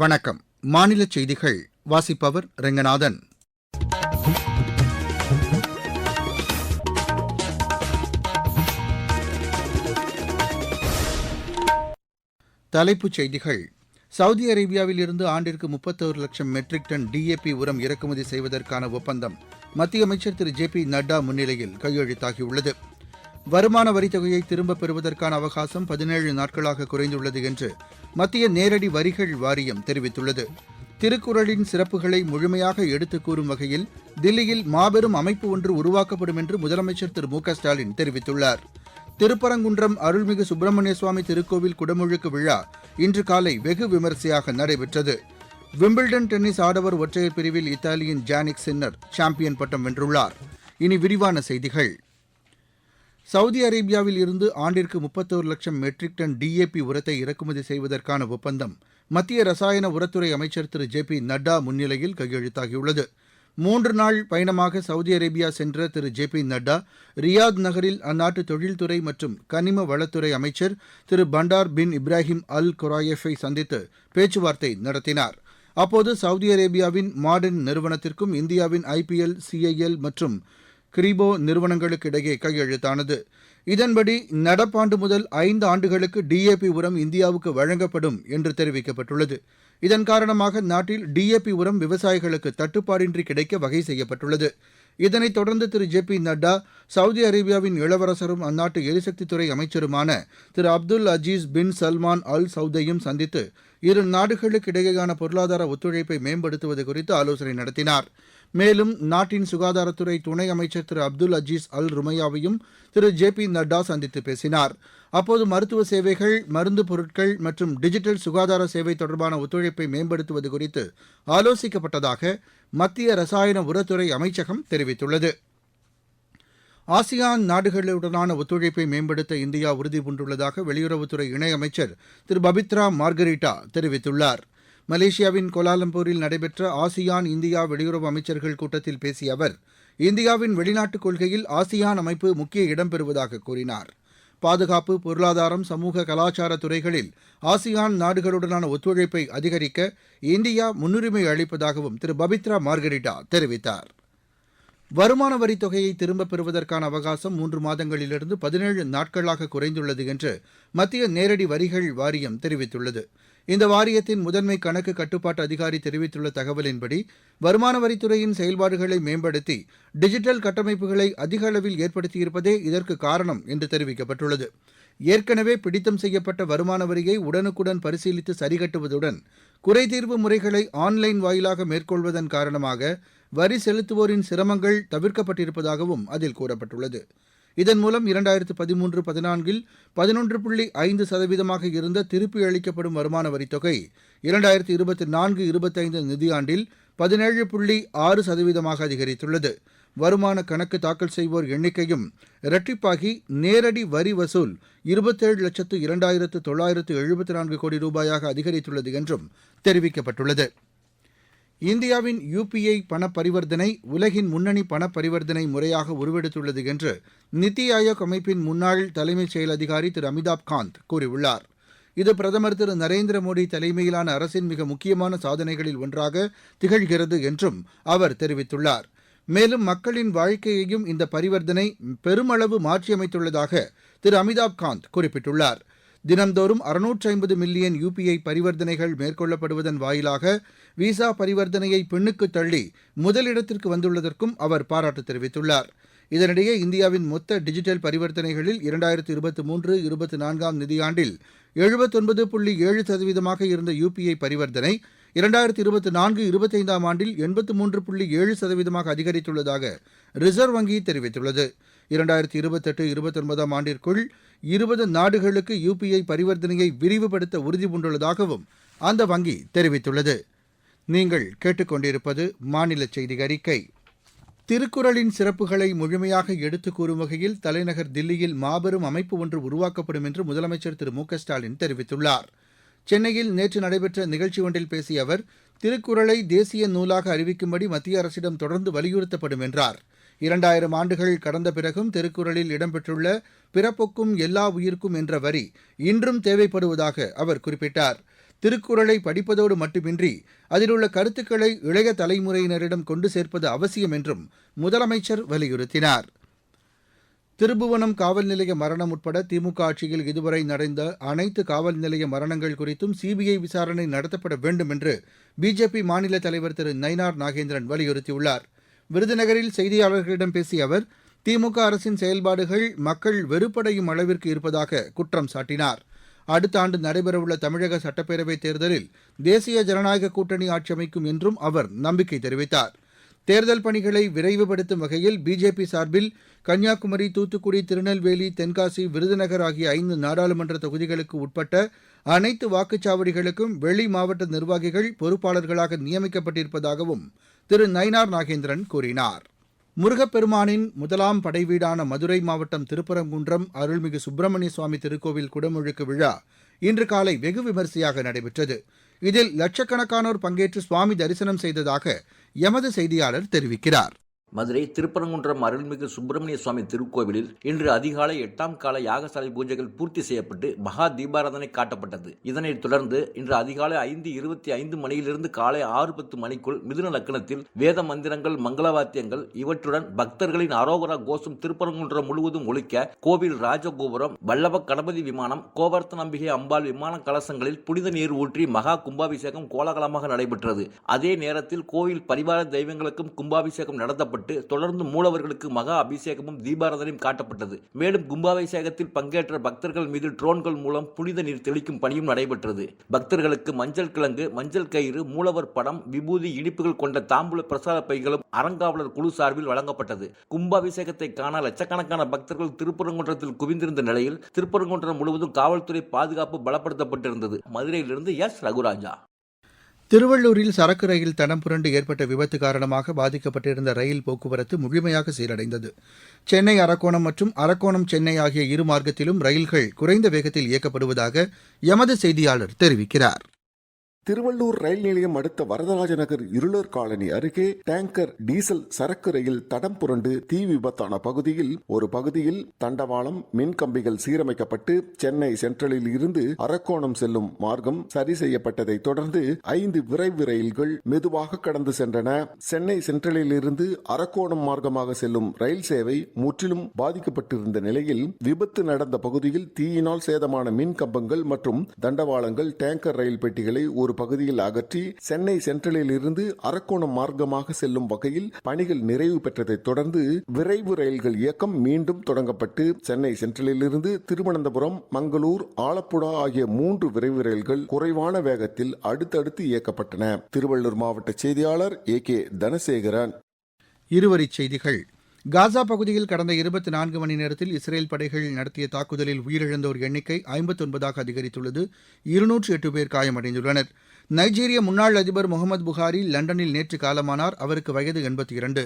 வணக்கம். மாநில செய்திகள் வாசிப்பவர் ரெங்கநாதன். தலைப்புச் செய்திகள். சவுதி அரேபியாவில் இருந்து ஆண்டிற்கு முப்பத்தோரு லட்சம் மெட்ரிக் டன் டிஏபி உரம் இறக்குமதி செய்வதற்கான ஒப்பந்தம் மத்திய அமைச்சர் திரு ஜே பி நட்டா முன்னிலையில் கையெழுத்தாகியுள்ளது. வருமான வரித் தொகையை திரும்பப் பெறுவதற்கான அவகாசம் பதினேழு நாட்களாக குறைந்துள்ளது என்று மத்திய நேரடி வரிகள் வாரியம் தெரிவித்துள்ளது. திருக்குறளின் சிறப்புகளை முழுமையாக எடுத்துக் கூறும் வகையில் தில்லியில் மாபெரும் அமைப்பு ஒன்று உருவாக்கப்படும் என்று முதலமைச்சர் திரு மு ஸ்டாலின் தெரிவித்துள்ளார். திருப்பரங்குன்றம் அருள்மிகு சுப்பிரமணிய சுவாமி திருக்கோவில் குடமுழுக்கு விழா இன்று காலை வெகு விமரிசையாக நடைபெற்றது. விம்பிள்டன் டென்னிஸ் ஆடவர் ஒற்றையர் பிரிவில் இத்தாலியின் ஜானிக் சின்னர் சாம்பியன் பட்டம் வென்றுள்ளார். இனி விரிவான செய்திகள். சவுதி அரேபியாவில் இருந்து ஆண்டிற்கு முப்பத்தோரு லட்சம் மெட்ரிக் டன் டிஏபி உரத்தை இறக்குமதி செய்வதற்கான ஒப்பந்தம் மத்திய ரசாயன உரத்துறை அமைச்சர் திரு ஜே பி நட்டா முன்னிலையில் கையெழுத்தாகியுள்ளது. மூன்று நாள் பயணமாக சவுதி அரேபியா சென்ற Thiru J P Nadda Riyadh நகரில் அந்நாட்டு தொழில்துறை மற்றும் கனிம வளத்துறை அமைச்சர் திரு பண்டார் பின் இப்ராஹிம் அல் கொராயஃபை சந்தித்து பேச்சுவார்த்தை நடத்தினார். அப்போது சவுதி அரேபியாவின் மாடர்ன் நிறுவனத்திற்கும் இந்தியாவின் ஐபிஎல் சிஐஎல் மற்றும் கிரிபோ நிறுவனங்களுக்கு இடையே கையெழுத்தானது. இதன்படி நடப்பாண்டு முதல் ஐந்து ஆண்டுகளுக்கு டிஏபி உரம் இந்தியாவுக்கு வழங்கப்படும் என்று தெரிவிக்கப்பட்டுள்ளது. இதன் காரணமாக நாட்டில் டிஏபி உரம் விவசாயிகளுக்கு தட்டுப்பாடின்றி கிடைக்க வகை செய்யப்பட்டுள்ளது. இதனைத் தொடர்ந்து Thiru J P Nadda Saudi அரேபியாவின் இளவரசரும் அந்நாட்டு எரிசக்தித்துறை அமைச்சருமான திரு அப்துல் அஜீஸ் பின் சல்மான் அல் சவுதையும் சந்தித்து இரு நாடுகளுக்கு இடையேயான பொருளாதார ஒத்துழைப்பை மேம்படுத்துவது குறித்து ஆலோசனை நடத்தினார். மேலும் நாட்டின் சுகாதாரத்துறை துணை அமைச்சர் திரு அப்துல் அஜீஸ் அல் ருமையாவையும் திரு ஜே பி நட்டா சந்தித்து பேசினார். அப்போது மருத்துவ சேவைகள் மருந்து பொருட்கள் மற்றும் டிஜிட்டல் சுகாதார சேவை தொடர்பான ஒத்துழைப்பை மேம்படுத்துவது குறித்து ஆலோசிக்கப்பட்டதாக மத்திய ரசாயன உரத்துறை அமைச்சகம் தெரிவித்துள்ளது. ஆசியான் நாடுகளுடனான ஒத்துழைப்பை மேம்படுத்த இந்தியா உறுதிபூண்டுள்ளதாக வெளியுறவுத்துறை இணையமைச்சர் திரு பபித்ரா மார்கரிட்டா தெரிவித்துள்ளார். மலேசியாவின் கோலாலம்பூரில் நடைபெற்ற ஆசியான் இந்தியா வெளியுறவு அமைச்சர்கள் கூட்டத்தில் பேசிய அவர் இந்தியாவின் வெளிநாட்டுக் கொள்கையில் ஆசியான் அமைப்பு முக்கிய இடம்பெறுவதாக கூறினார். பாதுகாப்பு பொருளாதாரம் சமூக கலாச்சார துறைகளில் ஆசியான் நாடுகளுடனான ஒத்துழைப்பை அதிகரிக்க இந்தியா முன்னுரிமை அளிப்பதாகவும் திரு பபித்ரா மார்கரிட்டா தெரிவித்தார். வருமான வரி தொகையை திரும்பப் பெறுவதற்கான அவகாசம் மூன்று மாதங்களிலிருந்து பதினேழு நாட்களாக குறைந்துள்ளது என்று மத்திய நேரடி வரிகள் வாரியம் தெரிவித்துள்ளது. இந்த வாரியத்தின் முதன்மை கணக்கு கட்டுப்பாட்டு அதிகாரி தெரிவித்துள்ள தகவலின்படி வருமான வரித்துறையின் செயல்பாடுகளை மேம்படுத்தி டிஜிட்டல் கட்டமைப்புகளை அதிக அளவில் ஏற்படுத்தியிருப்பதே இதற்கு காரணம் என்று தெரிவிக்கப்பட்டுள்ளது. ஏற்கனவே பிடித்தம் செய்யப்பட்ட வருமான வரியை உடனுக்குடன் பரிசீலித்து சரிகட்டுவதுடன் குறைதீர்வு முறைகளை ஆன்லைன் வாயிலாக மேற்கொள்வதன் காரணமாக வரி செலுத்துவோரின் சிரமங்கள் தவிர்க்கப்பட்டிருப்பதாகவும் அதில் கூறப்பட்டுள்ளது. இதன் மூலம் இரண்டாயிரத்து பதிமூன்று பதினான்கில் பதினொன்று புள்ளி ஐந்து சதவீதமாக இருந்த திருப்பி அளிக்கப்படும் வருமான வரித்தொகை இரண்டாயிரத்து இருபத்தி நான்கு இருபத்தைந்து நிதியாண்டில் பதினேழு புள்ளி ஆறு சதவீதமாக அதிகரித்துள்ளது. வருமான கணக்கு தாக்கல் செய்வோர் எண்ணிக்கையும் இரட்டிப்பாகி நேரடி வரி வசூல் இருபத்தேழு லட்சத்து இரண்டாயிரத்து தொள்ளாயிரத்து எழுபத்தி நான்கு கோடி ரூபாயாக அதிகரித்துள்ளது என்றும் தெரிவிக்கப்பட்டுள்ளது. இந்தியாவின் யுபிஐ பணப் பரிவர்த்தனை உலகின் முன்னணி பணப் பரிவர்த்தனை முறையாக உருவெடுத்துள்ளது என்று நித்தி ஆயோக் அமைப்பின் முன்னாள் தலைமைச் செயல் அதிகாரி திரு அமிதாப் காந்த் கூறியுள்ளார். இது பிரதமர் திரு நரேந்திர மோடி தலைமையிலான அரசின் மிக முக்கியமான சாதனைகளில் ஒன்றாக திகழ்கிறது என்றும் அவர் தெரிவித்துள்ளார். மேலும் மக்களின் வாழ்க்கையையும் இந்த பரிவர்த்தனை பெருமளவு மாற்றியமைத்துள்ளதாக திரு அமிதாப் காந்த் குறிப்பிட்டுள்ளார். தினந்தோறும் அறுநூற்று ஐம்பது மில்லியன் யுபிஐ பரிவர்த்தனைகள் மேற்கொள்ளப்படுவதன் வாயிலாக விசா பரிவர்த்தனையை பின்னுக்கு தள்ளி முதலிடத்திற்கு வந்துள்ளதற்கும் அவர் பாராட்டு தெரிவித்துள்ளார். இதனிடையே இந்தியாவின் மொத்த டிஜிட்டல் பரிவர்த்தனைகளில் இரண்டாயிரத்து இருபத்தி மூன்று இருபத்தி நான்காம் நிதியாண்டில் எழுபத்தொன்பது புள்ளி ஏழு சதவீதமாக இருந்த யுபிஐ பரிவர்த்தனை இரண்டாயிரத்து இருபத்தி நான்கு இருபத்தைந்தாம் ஆண்டில் எண்பத்து மூன்று புள்ளி ஏழு சதவீதமாக அதிகரித்துள்ளதாக ரிசர்வ் வங்கி தெரிவித்துள்ளது. இரண்டாயிரத்தி இருபத்தெட்டு இருபத்தொன்பதாம் ஆண்டிற்குள் இருபது நாடுகளுக்கு யுபிஐ பரிவர்த்தனையை விரிவுபடுத்த உறுதிபூண்டுள்ளதாகவும் அந்த வங்கி தெரிவித்துள்ளது. நீங்கள் கேட்டுக்கொண்டிருப்பது மாநில செய்தி அறிக்கை. திருக்குறளின் சிறப்புகளை முழுமையாக எடுத்துக் கூறும் வகையில் தலைநகர் தில்லியில் மாபெரும் அமைப்பு ஒன்று உருவாக்கப்படும் என்று முதலமைச்சர் திரு மு ஸ்டாலின் தெரிவித்துள்ளார். சென்னையில் நேற்று நடைபெற்ற நிகழ்ச்சி ஒன்றில் பேசிய அவர் திருக்குறளை தேசிய நூலாக அறிவிக்கும்படி மத்திய அரசிடம் தொடர்ந்து வலியுறுத்தப்படும் என்றார். இரண்டாயிரம் ஆண்டுகள் கடந்த பிறகும் திருக்குறளில் இடம்பெற்றுள்ள பிறப்புக்கும் எல்லா உயிர்க்கும் என்ற வரி இன்றும் தேவைப்படுவதாக அவர் குறிப்பிட்டார். திருக்குறளை படிப்பதோடு மட்டுமின்றி அதில் உள்ள கருத்துக்களை இளைய தலைமுறையினரிடம் கொண்டு சேர்ப்பது அவசியம் என்றும் முதலமைச்சர் வலியுறுத்தினார். திருபுவனம் காவல் நிலைய மரணம் உட்பட திமுக ஆட்சியில் இதுவரை நடந்த அனைத்து காவல் நிலைய மரணங்கள் குறித்தும் சிபிஐ விசாரணை நடத்தப்பட வேண்டும் என்று பிஜேபி மாநில தலைவர் திரு நயினார் நாகேந்திரன் வலியுறுத்தியுள்ளார். விருதுநகரில் செய்தியாளர்களிடம் பேசிய அவர் திமுக அரசின் செயல்பாடுகள் மக்கள் வெறுப்படையும் அளவிற்கு இருப்பதாக குற்றம் சாட்டினார். அடுத்த ஆண்டு நடைபெறவுள்ள தமிழக சட்டப்பேரவைத் தேர்தலில் தேசிய ஜனநாயக கூட்டணி ஆட்சி அமைக்கும் என்றும் அவர் நம்பிக்கை தெரிவித்தார். தேர்தல் பணிகளை விரைவுபடுத்தும் வகையில் பிஜேபி சார்பில் கன்னியாகுமரி தூத்துக்குடி திருநெல்வேலி தென்காசி விருதுநகர் ஆகிய ஐந்து நாடாளுமன்ற தொகுதிகளுக்கு உட்பட்ட அனைத்து வாக்குச்சாவடிகளுக்கும் வெளி மாவட்ட நிர்வாகிகள் பொறுப்பாளர்களாக நியமிக்கப்பட்டிருப்பதாகவும் திரு நயினார் நாகேந்திரன் கூறினார். முருகப்பெருமானின் முதலாம் படைவீடான மதுரை மாவட்டம் திருப்பரங்குன்றம் அருள்மிகு சுப்பிரமணிய சுவாமி திருக்கோவில் குடமுழுக்கு விழா இன்று காலை வெகு விமரிசையாக நடைபெற்றது. இதில் லட்சக்கணக்கானோர் பங்கேற்று சுவாமி தரிசனம் செய்ததாக எமது செய்தியாளர் தெரிவிக்கிறார். மதுரை திருப்பரங்குன்றம் அருள்மிகு சுப்பிரமணிய சுவாமி திருக்கோவிலில் இன்று அதிகாலை எட்டாம் கால யாகசாலை பூஜைகள் பூர்த்தி செய்யப்பட்டு மகா தீபாராதனை காட்டப்பட்டது. இதனைத் தொடர்ந்து இன்று அதிகாலை ஐந்து இருபத்தி ஐந்து மணியிலிருந்து காலை ஆறு பத்து மணிக்குள் மிதுன லக்கணத்தில் வேத மந்திரங்கள் மங்களவாத்தியங்கள் இவற்றுடன் பக்தர்களின் அரோகரா கோஷம் திருப்பரங்குன்றம் முழுவதும் ஒழிக்க கோவில் ராஜகோபுரம் வல்லப கணபதி விமானம் கோவர்த்த நம்பிகை அம்பாள் விமான கலசங்களில் புனித நீர் ஊற்றி மகா கும்பாபிஷேகம் கோலாகலமாக நடைபெற்றது. அதே நேரத்தில் கோவில் பரிவார தெய்வங்களுக்கும் கும்பாபிஷேகம் நடத்தப்பட்டு நடத்தப்பட்டு தொடர்ந்து மூலவர்களுக்கு மகா அபிஷேகமும் தீபாராதனையும் காட்டப்பட்டது. மேலும் கும்பாபிஷேகத்தில் பங்கேற்ற பக்தர்கள் மீது ட்ரோன்கள் மூலம் புனித நீர் தெளிக்கும் பணியும் நடைபெற்றது. பக்தர்களுக்கு மஞ்சள் கிழங்கு மஞ்சள் கயிறு மூலவர் படம் விபூதி இனிப்புகள் கொண்ட தாம்பூல பிரசாத பைகளும் அறங்காவலர் குழு சார்பில் வழங்கப்பட்டது. கும்பாபிஷேகத்தை காண லட்சக்கணக்கான பக்தர்கள் திருப்பரங்குன்றத்தில் குவிந்திருந்த நிலையில் திருப்பரங்குன்றம் முழுவதும் காவல்துறை பாதுகாப்பு பலப்படுத்தப்பட்டிருந்தது. மதுரையிலிருந்து எஸ். ரகுராஜா. திருவள்ளூரில் சரக்கு ரயில் தடம் புரண்டு ஏற்பட்ட விபத்து காரணமாக பாதிக்கப்பட்டிருந்த ரயில் போக்குவரத்து முழுமையாக சீரடைந்தது. சென்னை அரக்கோணம் மற்றும் அரக்கோணம் சென்னை ஆகிய இரு மார்க்கத்திலும் ரயில்கள் குறைந்த வேகத்தில் இயக்கப்படுவதாக எமது செய்தியாளர் தெரிவிக்கிறார். திருவள்ளூர் ரயில் நிலையம் அடுத்த வரதராஜ நகர் இருளர் காலனி அருகே டேங்கர் டீசல் சரக்கு ரயில் தடம் புரண்டு தீ விபத்தான பகுதியில் ஒரு பகுதியில் தண்டவாளம் மின் கம்பிகள் சீரமைக்கப்பட்டு சென்னை சென்ட்ரலில் இருந்து அரக்கோணம் செல்லும் மார்க்கம் சரி செய்யப்பட்டதை தொடர்ந்து ஐந்து விரைவு ரயில்கள் மெதுவாக கடந்து சென்றன. சென்னை சென்ட்ரலில் இருந்து அரக்கோணம் மார்க்கமாக செல்லும் ரயில் சேவை முற்றிலும் பாதிக்கப்பட்டிருந்த நிலையில் விபத்து நடந்த பகுதியில் தீயினால் சேதமான மின் கம்பங்கள் மற்றும் தண்டவாளங்கள் டேங்கர் ரயில் பெட்டிகளை ஒரு பகுதியில் அகற்றி சென்னை சென்ட்ரலில் இருந்து அரக்கோணம் மார்க்கமாக செல்லும் வகையில் பணிகள் நிறைவு பெற்றதைத் தொடர்ந்து விரைவு ரயில்கள் இயக்கம் மீண்டும் தொடங்கப்பட்டு சென்னை சென்ட்ரலில் இருந்து திருவனந்தபுரம் மங்களூர் ஆலப்புழா ஆகிய மூன்று விரைவு ரயில்கள் குறைவான வேகத்தில் அடுத்தடுத்து இயக்கப்பட்டன. திருவள்ளூர் மாவட்ட செய்தியாளர் ஏ கே தனசேகரன். இருவரிச் செய்திகள். காசா பகுதியில் கடந்த இருபத்தி நான்கு மணி நேரத்தில் இஸ்ரேல் படைகள் நடத்திய தாக்குதலில் உயிரிழந்தோர் எண்ணிக்கை ஐம்பத்தொன்பதாக அதிகரித்துள்ளது. இருநூற்று எட்டு பேர் காயமடைந்துள்ளனர். நைஜீரிய முன்னாள் அதிபர் முகமது புகாரி லண்டனில் நேற்று காலமானார். அவருக்கு வயது எண்பத்தி இரண்டு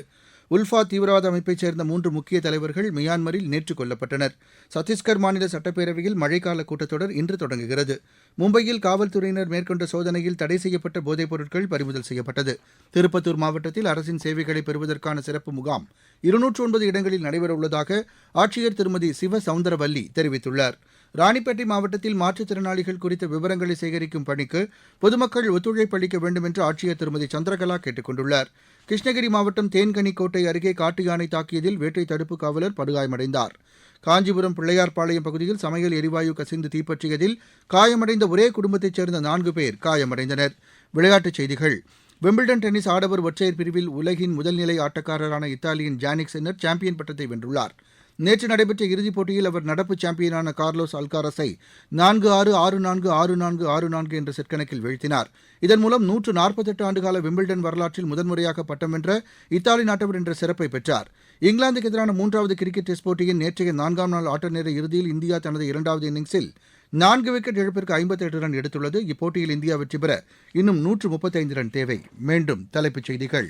உல்ஃபா தீவிரவாத அமைப்பைச் சேர்ந்த மூன்று முக்கிய தலைவர்கள் மியான்மரில் நேற்று கொல்லப்பட்டனர். சத்தீஸ்கர் மாநில சட்டப்பேரவையில் மழைக்கால கூட்டத்தொடர் இன்று தொடங்குகிறது. மும்பையில் காவல்துறையினர் மேற்கொண்ட சோதனையில் தடை செய்யப்பட்ட போதைப் பொருட்கள் பறிமுதல் செய்யப்பட்டது. திருப்பத்தூர் மாவட்டத்தில் அரசின் சேவைகளை பெறுவதற்கான சிறப்பு முகாம் இருநூற்று ஒன்பது இடங்களில் நடைபெறவுள்ளதாக ஆட்சியர் திருமதி சிவ சவுந்தரவல்லி தெரிவித்துள்ளார். ராணிப்பேட்டை மாவட்டத்தில் மாற்றுத்திறனாளிகள் குறித்த விவரங்களை சேகரிக்கும் பணிக்கு பொதுமக்கள் ஒத்துழைப்பு அளிக்க வேண்டும் என்று ஆட்சியர் திருமதி சந்திரகலா கேட்டுக் கொண்டுள்ளார். கிருஷ்ணகிரி மாவட்டம் தேன்கனிக்கோட்டை அருகே காட்டு யானை தாக்கியதில் வேட்டை தடுப்பு காவலர் படுகாயமடைந்தார். காஞ்சிபுரம் பிள்ளையார்பாளையம் பகுதியில் சமையல் எரிவாயு கசிந்து தீப்பற்றியதில் காயமடைந்த ஒரே குடும்பத்தைச் சேர்ந்த நான்கு பேர் காயமடைந்தனர். விளையாட்டுச் செய்திகள். விம்பிள்டன் டென்னிஸ் ஆடவர் ஒற்றையர் பிரிவில் உலகின் முதல்நிலை ஆட்டக்காரரான இத்தாலியின் ஜானிக் சென்னர் சாம்பியன் பட்டத்தை வென்றுள்ளார். நேற்று நடைபெற்ற இறுதிப் போட்டியில் அவர் நடப்பு சாம்பியனான கார்லோஸ் அல்காரஸை நான்கு ஆறு ஆறு நான்கு ஆறு நான்கு ஆறு நான்கு என்ற செட் கணக்கில் வீழ்த்தினார். இதன் மூலம் நூற்று நாற்பத்தெட்டு ஆண்டுகால விம்பிள்டன் வரலாற்றில் முதன்முறையாக பட்டம் வென்ற இத்தாலி நாட்டவர் என்ற சிறப்பை பெற்றார். இங்கிலாந்துக்கு எதிரான மூன்றாவது கிரிக்கெட் டெஸ்ட் போட்டியின் நேற்றைய நான்காம் நாள் ஆட்ட நேர இறுதியில் இந்தியா தனது இரண்டாவது இன்னிங்ஸில் நான்கு விக்கெட் இழப்பிற்கு ஐம்பத்தெட்டு ரன் எடுத்துள்ளது. இப்போட்டியில் இந்தியா வெற்றி பெற இன்னும் நூற்று முப்பத்தைந்து ரன் தேவை. மீண்டும் தலைப்புச் செய்திகள்.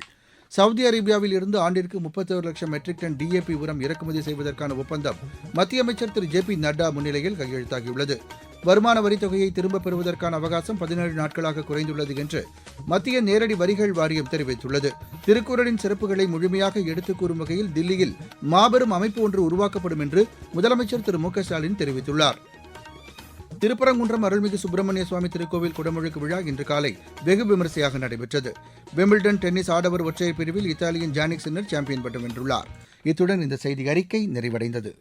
சவுதி அரேபியாவில் இருந்து ஆண்டிற்கு முப்பத்தோரு லட்சம் மெட்ரிக் டன் டிஏபி உரம் இறக்குமதி செய்வதற்கான ஒப்பந்தம் மத்திய அமைச்சர் திரு ஜே பி நட்டா முன்னிலையில் கையெழுத்தாகியுள்ளது. வருமான வரித் தொகையை திரும்பப் பெறுவதற்கான அவகாசம் பதினேழு நாட்களாக குறைந்துள்ளது என்று மத்திய நேரடி வரிகள் வாரியம் தெரிவித்துள்ளது. திருக்குறளின் சிறப்புகளை முழுமையாக எடுத்துக் கூறும் வகையில் தில்லியில் மாபெரும் அமைப்பு ஒன்று உருவாக்கப்படும் என்று முதலமைச்சர் திரு மு க ஸ்டாலின் தெரிவித்துள்ளார். திருப்பரங்குன்றம் அருள்மிகு சுப்பிரமணிய சுவாமி திருக்கோவில் குடமுழுக்கு விழா இன்று காலை வெகு விமரிசையாக நடைபெற்றது. விம்பிள்டன் டென்னிஸ் ஆடவர் ஒற்றையர் பிரிவில் இத்தாலியின் ஜானிக் சின்னர் சாம்பியன் பட்டம் வென்றுள்ளார். இத்துடன் இந்த செய்தி அறிக்கை நிறைவடைந்தது.